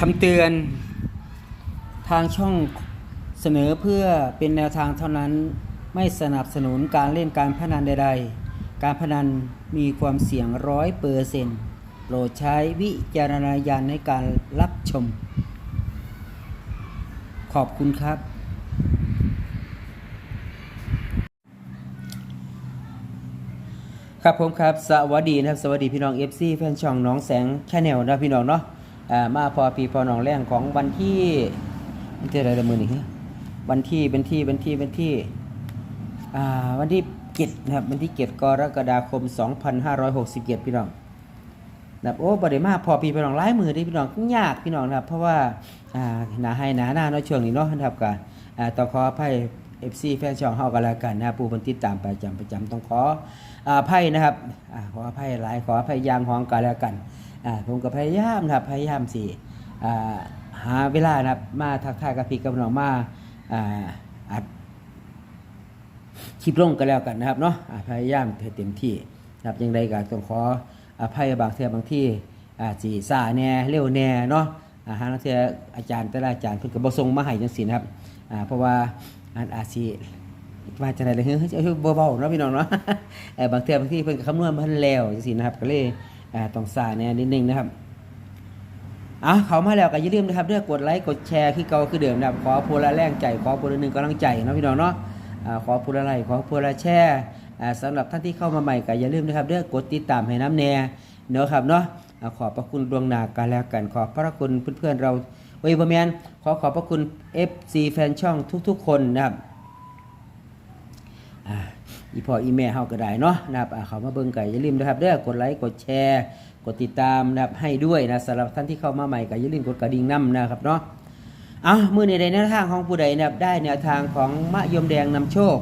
คำเตือนทางช่องเสนอเพื่อเป็นแนวทางเท่านั้นไม่สนับสนุนการเล่นการพนันใด ๆ การพนันมีความเสี่ยงร้อยเปอร์เซนต์โปรดใช้วิจารณญาณในการรับชม ขอบคุณครับ ครับผมครับ สวัสดีนะครับ สวัสดีพี่น้อง FC แฟนช่องน้องแสงชาแนลนะพี่น้องเนาะ มาพอปีพอหนองแรงของวันที่วันที่อะไรละมือนี่ฮะวันที่เป็นที่เป็นที่เป็นที่วันที่เจ็ดนะครับวันที่เจ็ดกรกฎาคม 2567 พี่น้องนะโอ้บริมาพอปีพี่น้องหลายมือที่พี่น้องยากพี่น้องนะครับเพราะว่าอ่าหนาให้หนาหน้าเนาะช่วงนี้เนาะนะครับกันอ่าต้องขออภัย FC แฟนช่องเฮากันแล้วกันนะครับผู้คนติดตามประจำประจำต้องขออภัยนะครับขออภัยหลายขออภัยยางของกันแล้วกัน ผมก็พยายามครับพยายามสิอ่หาเวลานะครับมาทักทายกับพี่กับน้องมาอัดคลิปลงกันแล้วกันนะครับเนาะพยายามให้เต็มที่นะครับยังไงก็ต้องขออภัยบางเทื่อบางที่อาสีสาแน่เร็วแน่เนาะอาหาเทื่ออาจารย์แต่ละอาจารย์เพิ่นก็บ่ส่งมาให้จังซี่นะครับเพราะว่าอันอาจสิว่าจะไหนเลยเฮ้ยเอาเบาๆเนาะพี่น้องเนาะเออบางเทื่อบางที่เพิ่นก็คำนวณพันแล้วจังซี่นะครับก็เลย อ่าต้องซาแน่นิดนึงนะครับอะเขามาแล้วก็อย่าลืมนะครับเด้อกดไลค์กดแชร์คือเก่าคือเดิมนะครับขอพูละแรงใจขอพูละหนึ่งกำลังใจนะพี่น้องเนาะอ่าขอพูละไลค์ขอพูละแชร์อ่าสำหรับท่านที่เข้ามาใหม่ก็อย่าลืมนะครับเด้อกดติดตามให้น้ำแน่เนาะครับเนาะอ่าขอบพระคุณดวงนากันแล้วกันขอบพระคุณเพื่อนๆเราเว้ยบ่แมนขอขอบพระคุณ FC แฟนช่องทุกๆ คนนะครับ อีพออีแม่เฮาก็ได้เนาะนะครับเขามาเบิ่งไก่อย่าลืมนะครับเด้อกดไลค์กดแชร์ กดติดตามนะครับให้ด้วยนะสำหรับท่านที่เข้ามาใหม่ก็อย่าลืมกดกระดิ่งนํนะครับเนาะเอามื้อนี้ในแนวทางของผู้ใดนะครับได้แนวทางของมะยมแดงนำโชค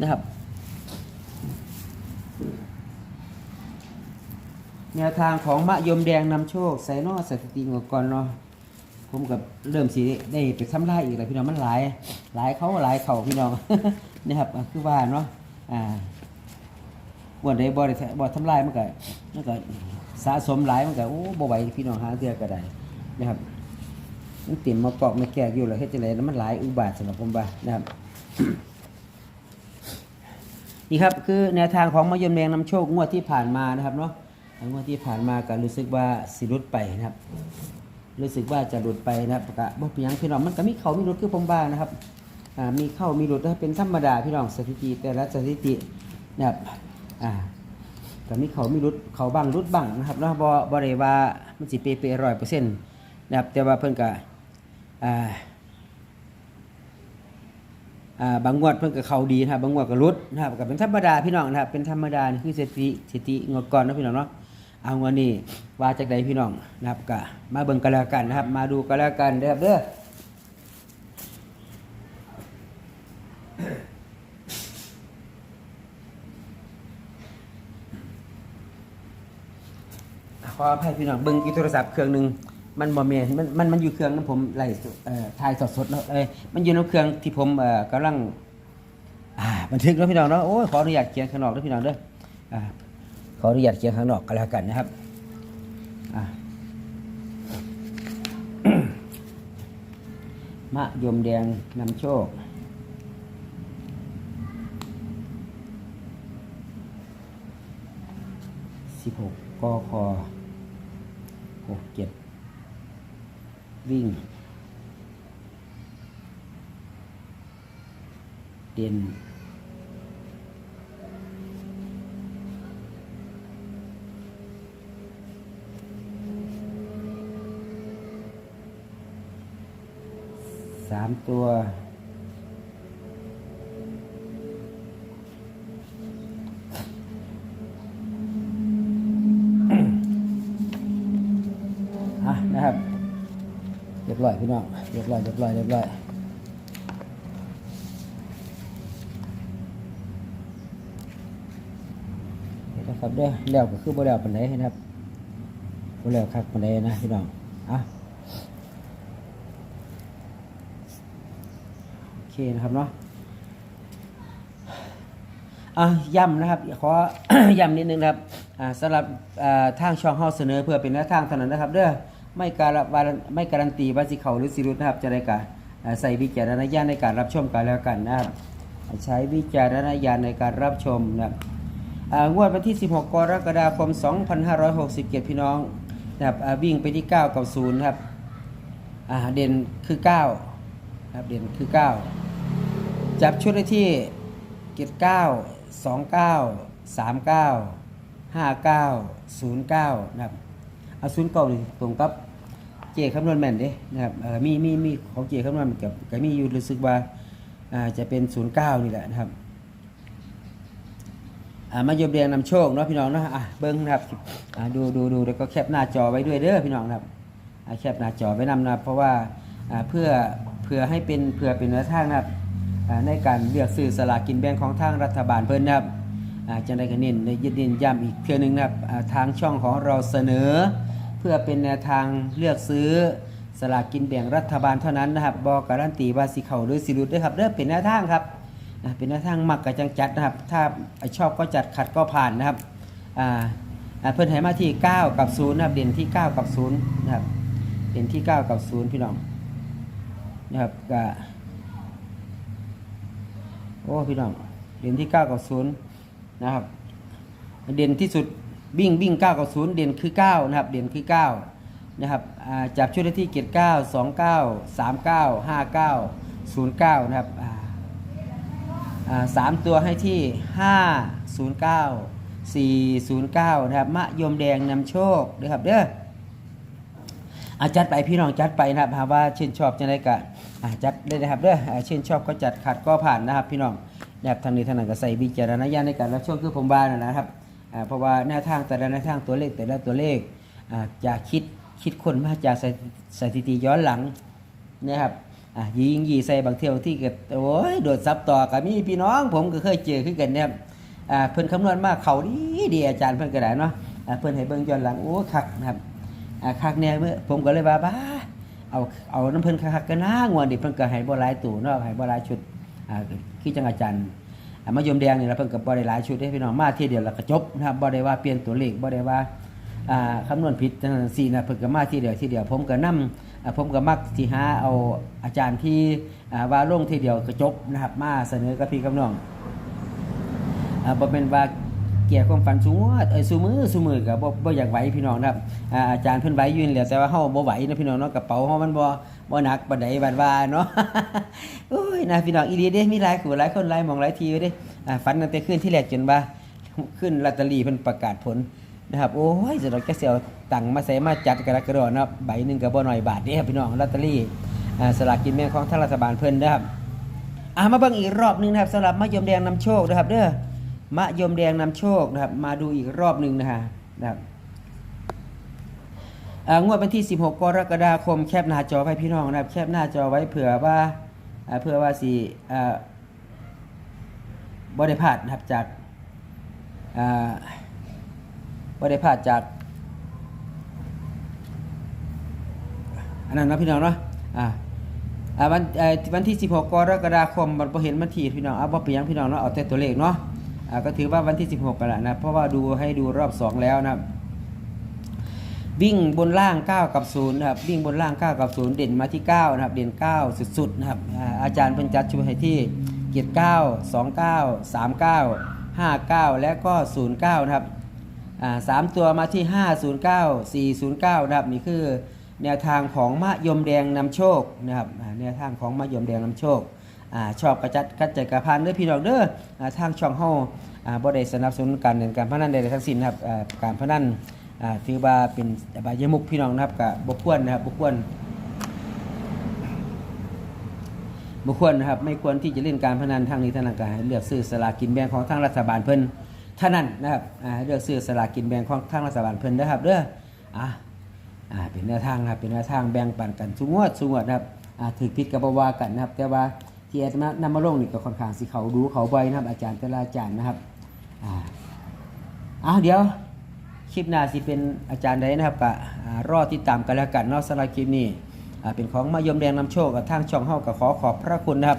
นะครับ แนวทางของมะยมแดงนำโชคใส่นอสถิติงก่อนเนาะผมกับเริ่มสีได้ไปทำลายอีกแล้วพี่น้องมันหลายหลายเขาหลายเขาพี่น้องนะครับคือว่าเนาะ อ่าวันใดบ่ได้บ่ทำลายมันก็มันก็สะสมหลายมันก็โอ้บ่ไหวพี่น้องหาเทื่อก็ได้นะครับมันเต็มมากอกม่แก่อยู่แล้วเฮ็ดจังไดแล้วมันหลายอุบาทสำหรับผมว่านะครับนี่ครับคือแนวทางของมะยมแดงนำโชคงวดที่ผ่านมานะครับเนาะงวดที่ผ่านมาก็รู้สึกว่าสิรุดไปนะครับ รู้สึกว่าจะหลุดไปนะครับกะบ่เป็นหยังพี่น้องมันก็มีเขามีหลุดคือผมบ้านะครับ มีเข้ามีหลุดนะเป็นธรรมดาพี่น้องสถิติ แต่ละสถิตินะครับอ่าก็มีเขามีหลุดเขาบ้างหลุดบ้างนะครับเนาะบ่บ่ได้ว่ามันสิเป๊ะๆร้อยเปอร์เซ็นต์นะครับแต่ว่าเพิ่นก็อ่าอ่าบางงวดเพิ่นก็เขาดีนะครับบางงวดก็หลุดนะครับก็เป็นธรรมดาพี่น้องนะครับเป็นธรรมดานี่คือสถิติสถิติงวดก่อนนะพี่น้องเนาะเอางวดนี้ว่าจากใดพี่น้องนะครับก็มาเบิ่งกันแล้วกันนะครับ มาดูกันแล้วกันเด้อครับเด้อ ขออภัยพี่น้องเบิ่งอีโทรศัพท์เครื่องหนึ่งมันบ่แม่นมันมันมันอยู่เครื่องนั้นผมไล่เอ่อถ่ายสดๆเนะเอ้ยมันอยู่ในเครื่องที่ผมเอ่อกำลังอ่าบันทึกแล้วพี่น้องเนาะโอ้ยขออนุญาตเขียนข้างนอกด้วยพี่น้องเด้ออ่าขออนุญาตเขียนข้างนอกก็แล้วกันนะครับอ่ามะยมแดงนำโชคสิบหกกค หกเจ็ดวิ่ง เด่นสามตัว บร้อยพี่น้องเรียบร้อยเรียบร้อยเรียบร้อยนะครับเด้อแล้วก็คือบ่แล้วปานใดนะครับบ่แล้วคักปานใดนะพี่น้องอะโอเคนะครับเนาะอะย้ำนะครับขอย้ำนิดนึงนะครับอ่าสำหรับอ่าทางช่องเฮาเสนอเพื่อเป็นแนวทางเท่านั้นนะครับเด้อ ไม่การาไม่การันตีว่าสิเขาหรือสิรุดนะครับจะได้กะใส่วิจารณญาณในการรับชมกันแล้วกันนะครับใช้วิจารณญาณในการรับชมนะครับงวดวันที่ 16 กรกฎาคม 2567 พี่น้องนะครับอ่าวิ่งไปที่ 9 กับ0นะครับเด่นคือ 9 ครับเด่นคือ 9 จับชุดได้ที่เกต9 29 39 59 09 นะครับ เอาศูนย์เก้านี่ตรงกับเจคำนวณแม่นเด้นะครับเอ่มีมีมีของเจคำนวณกับก็มีอยู่รู้สึกว่าอ่าจะเป็น09นี่แหละนะครับอ่ามายมแดงนำโชคเนาะพี่น้องเนาะอะเบิ้งนะครับดูดูดูแล้วก็แคปหน้าจอไว้ด้วยเด้อพี่น้องนะครับแคปหน้าจอไว้นำนะเพราะว่าเพื่อเพื่อให้เป็นเพื่อเป็นแนวทางนะครับในการเลือกซื้อสลากกินแบ่งของทางรัฐบาลเพิ่นนะครับจะได้กันเน้นได้ยึดเน้นย้ำอีกเพียงหนึ่งนะครับทางช่องของเราเสนอ เพื่อเป็นแนวทางเลือกซื้อสลากกินแบ่งรัฐบาลเท่านั้นนะครับบอการันตีว่าสิเขาหรือสิรุดด้วยครับเด้อเป็นแนวทางครับอ่าเป็นแนวทางมักกับจังจัดนะครับ ถ้าชอบก็จัดขัดก็ผ่านนะครับอ่าอ่าเพิ่นให้มาที่ 9 กับ0นะครับเด่นที่ 9 กับ0นะครับเด่นที่ 9 กับ 0 พี่น้องนะครับก็โอ้พี่น้องเด่นที่ 9 กับ0นะครับเด่นที่สุด บิ่งบิ่ง9กับ0เด่นคือ9นะครับเด่นคือ9นะครับจับชุดได้ที่เกียร9 29 39 59 09นะครับอ่าอ่าสามตัวให้ที่ 5 09 409นะครับมะยมแดงนำโชคนะครับเด้ออาจัดไปพี่น้องจัดไปนะครับหากว่าชื่นชอบจะได้กะจัดได้นะครับเด้ออ่าชื่นชอบก็จัดขัดก็ผ่านนะครับพี่น้องแบบทางนี้ทางนั้นก็ใส่วิจารณญาณในการรับชมคือผมบ้านนะครับ เพราะว่าแนวทางแต่ละแนวทางตัวเลขแต่ละตัวเลขจะคิดคิดคนมาจากสถิสถิติย้อนหลังนะครับยิงยีใส่บางเที่ยวที่เกิดโอ้ยโดดซับต่อกับมีพี่น้อง ผมก็เคยเจอขึ้นกันเนะครับอ่าเพิ่นคำนวณมาเขาดีดีอาจารย์เพิ่นก็ได้เนาะเพิ่นให้เบิ่งย้อนหลังโอ้คักนะครับคักแน่เมื่อผมก็เลยว่าบ้าเอาเอาน้ำเพิ่นคักกันนะงวดดิเพิ่นก็ให้บ่หลายตู่เนาะให้บ่หลายชุดคือจังอาจารย์ มายมแดงนี่เราเพิ่งกับบอได้หลายชุดให้พี่น้องมาทีเดียวแล้วก็จบนะครับบอได้ว่าเปลี่ยนตัวเลขบอได้ว่าคำนวณผิดจังสี่นะเพิ่งกับมาทีเดียวทีเดียวผมก็นั่มผมก็มักที่หาเอาอาจารย์ที่ว่าลงทีเดียวก็จบนะครับมาเสนอกับพี่กับน้องบ่เป็นว่า เกียวกับความฝันสูงว่าเอ้ยสูมือสูมือก็บ่บ่อยากไหวพี่น้องนะครับอาจารย์เพิ่นไหวยู่นี่แหละแต่ว่าเฮาบ่ไหวนะพี่น้องเนาะกระเป๋าเฮามันบ่บ่หนักปานใดบาดว่าเนาะโอ้ยนะพี่น้องอีหลีเด้มีหลายขู่หลายคนหลายมองหลายทีไว้เด้อ่าฝันตั้งแต่คืนที่แรกจนว่าขึ้นลอตเตอรี่เพิ่นประกาศผลนะครับโอ้ยจะดอกแกเสียวตังค์มาใส่มาจัดกระดกกระดอนนะครับใบหนึงก็บ่น้อยบาทเด้ครับพี่น้องลอตเตอรี่อ่าสลากกินแบ่งของทางรัฐบาลเพิ่นนะครับอ่ามาเบิ่งอีกรอบหนึงนะครับสำหรับมะยมแดงนำโชคนะครับเด้อ มะยมแดงนำโชคนะครับ มาดูอีกรอบหนึ่งนะฮะนะครับงวดวันที่ 16 กรกฎาคมแคปหน้าจอไว้พี่น้องนะครับ แคปหน้าจอไว้เผื่อว่าเพื่อว่าสิอ่บ่ได้พาดนะครับจากบ่ได้พาดจากอันนั้นนะพี่น้องเนาะอ่าวันเอ่อวันที่ 16 กรกฎาคมมันบ่เห็นวันทีพี่น้องเอาบ่เป็นหยังพี่น้องเนาะเอาแต่ตัวเลขเนาะ ก็ถือว่าวันที่ 16กันละนะ เพราะว่าดูให้ดูรอบ 2 แล้วนะวิ่งบนล่าง 9 กับ0นะครับวิ่งบนล่าง 9 กับ 0 เด่นมาที่ 9 นะครับ เด่น 9 สุดๆนะครับอาจารย์เพิ่นจัดชุดให้ที่เกียรติ9 29 39 59 และก็ 09 นะครับสามตัวมาที่ 509 409 นะครับนี่คือแนวทางของมะยมแดงนำโชคนะครับแนวทางของมะยมแดงนำโชค ชอบกระจัดกระจัดกระพันเด้อพี่น้องเด้อทางช่องเฮาอ่าบ่ได้สนับสนุนการเล่นการพนันใดๆทั้งสิ้นนะครับการพนันถือว่าเป็นบายมุกพี่น้องนะครับกับบ่ควรนะครับบ่ควรบ่ควรนะครับไม่ควรที่จะเล่นการพนันทางนี้ทางนั้นก็ให้เลือกซื้อสลากกินแบ่งของทางรัฐบาลเพิ่นเท่านั้นนะครับเลือกซื้อสลากกินแบ่งของทางรัฐบาลเพิ่นนะครับเด้ออ่าเป็นแนวทางนะครับเป็นแนวทางแบ่งปันกันสุงวดสุงวดนะครับถือผิดกับบวากันนะครับแต่ว่า ที่อาตมานำมาลงนี่ก็ค่อนข้างสิเขาดูเขาบ่อยนะครับ อาจารย์แต่ละอาจารย์นะครับอ่าเอาเดี๋ยวคลิปหน้าสิเป็นอาจารย์ใดนะครับก็อ่ารอติดตามกันแล้วกันนาะสำหรับคลิปนี้อ่าเป็นของมายมแดงนำโชคกับทางช่องเฮาก็ขอขอบพระคุณนะครับ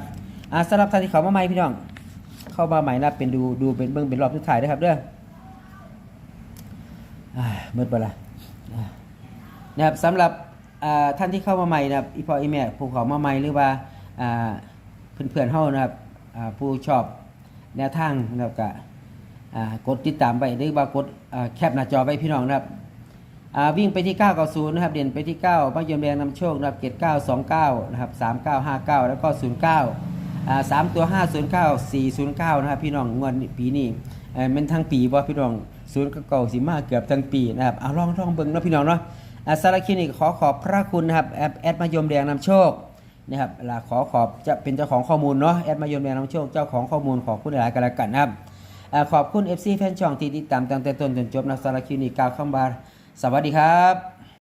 อ่าสำหรับท่านที่เขามาใหม่พี่น้อง เข้ามาใหม่นะเป็นดูดูเป็นเบื้องเป็นรอบสุดท้ายนะครับเด้ออ่าเมื่อเปล่นะครับสำหรับอ่าท่านที่เข้ามาใหม่นะครับอีพออีแม่ผู้เขามาใหม่หรือว่าอ่า เพื่อนๆเฮานะครับผู้ชอบแนวทางนะครับก็กดติดตามไปหรือว่ากดแคปหน้าจอไปพี่น้องนะครับวิ่งไปที่990นะครับ เด่นไปที่9บ้านยมแดงนำโชคนะครับ7929 นะครับ 3959 แล้วก็ 09อ่าสามตัว 509 409 นะครับ พี่น้องงวดปีนี้เอ่อมันทั้งปีบ่พี่น้องศูนย์เก่าสิมาเกือบทั้งปีนะครับเอาลองลองเบิ่งนะพี่น้องเนาะอาสารคินิกขอขอบพระคุณนะครับแอดแอดมายมแดงนำโชค นะครับลาขอขอบจะเป็นเจ้าของข้อมูลเนาะแอดมายมแมนนำโชคเจ้าของข้อมูลขอบคุณหลายๆกันละกันนะครับขอบคุณ FC แฟนช่องที่ติดตามตั้งแต่ต้นจนจบนะสารคิวนิกกาวคำบาสวัสดีครับ